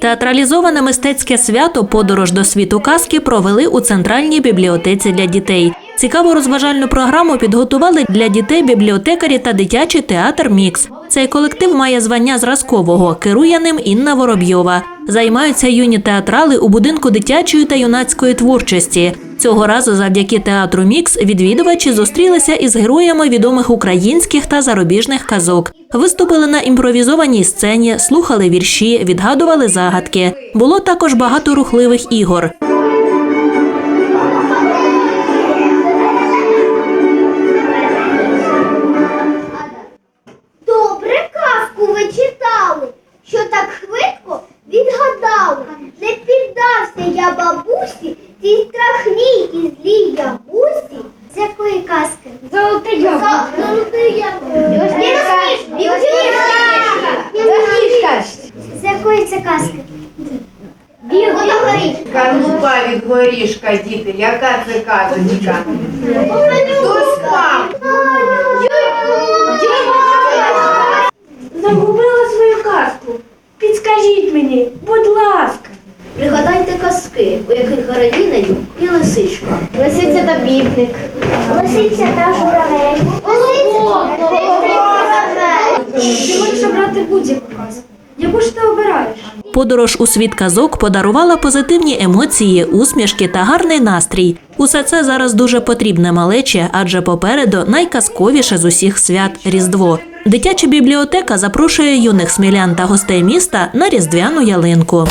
Театралізоване мистецьке свято Подорож до світу казки провели у центральній бібліотеці для дітей. Цікаву розважальну програму підготували для дітей бібліотекарі та дитячий театр Мікс. Цей колектив має звання зразкового. Керує ним Інна Воробйова. Займаються юні театрали у будинку дитячої та юнацької творчості. Цього разу, завдяки театру Мікс, відвідувачі зустрілися із героями відомих українських та зарубіжних казок. Виступили на імпровізованій сцені, слухали вірші, відгадували загадки. Було також багато рухливих ігор. Що так швидко відгадали. Не піддався я бабусі, тій і злій ябусі. З якої казки? Золотий яблуко. Золотий яблуко. З якої це казки? Горить. Канупа від горішка, діти, яка це казочка? Хто спав? Пригадайте казки, у яких героїнею і лисичка. Лисиця та бібник. Лисиця та журавель. Ти можеш обрати будь-яку казку. Яку ж ти обираєш? Подорож у світ казок подарувала позитивні емоції, усмішки та гарний настрій. Усе це зараз дуже потрібне малече, адже попереду найказковіше з усіх свят Різдво. Дитяча бібліотека запрошує юних смілян та гостей міста на різдвяну ялинку.